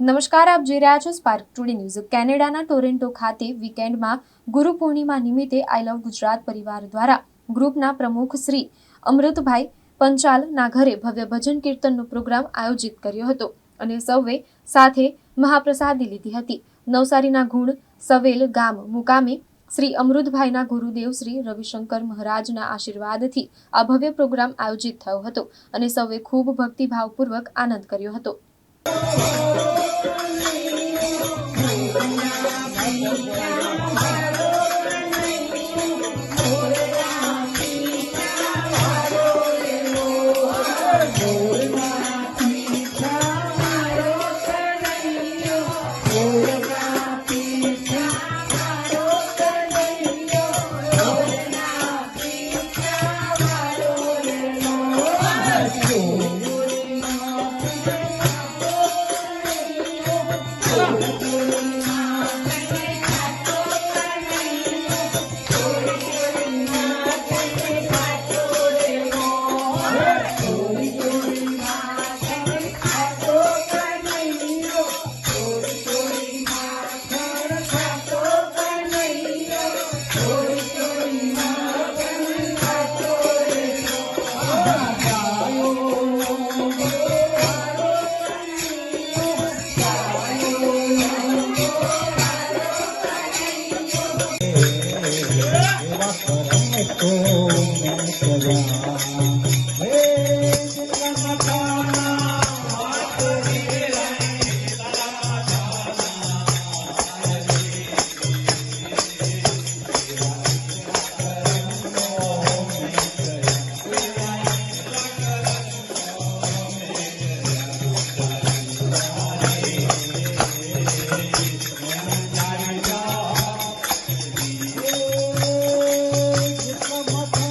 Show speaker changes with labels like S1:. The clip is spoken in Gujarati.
S1: નમસ્કાર, આપ જોઈ રહ્યા છો સ્પાર્ક ટુડે ન્યૂઝ કેનેડાના ટોરેન્ટો ખાતે વીકેન્ડમાં ગુરુ પૂર્ણિમા નિમિત્તે આઈ લવ ગુજરાત પરિવાર દ્વારા ગ્રુપના પ્રમુખ શ્રી અમૃતભાઈ પંચાલના ઘરે ભવ્ય ભજન કીર્તનનો પ્રોગ્રામ આયોજિત કર્યો હતો અને સૌએ સાથે મહાપ્રસાદી લીધી હતી. નવસારીના ગુણ, સવેલ ગામ મુકામે શ્રી અમૃતભાઈના ગુરુદેવ શ્રી રવિશંકર મહારાજના આશીર્વાદથી આ ભવ્ય પ્રોગ્રામ આયોજિત થયો હતો અને સૌએ ખૂબ ભક્તિભાવપૂર્વક આનંદ કર્યો હતો.
S2: એવા Rama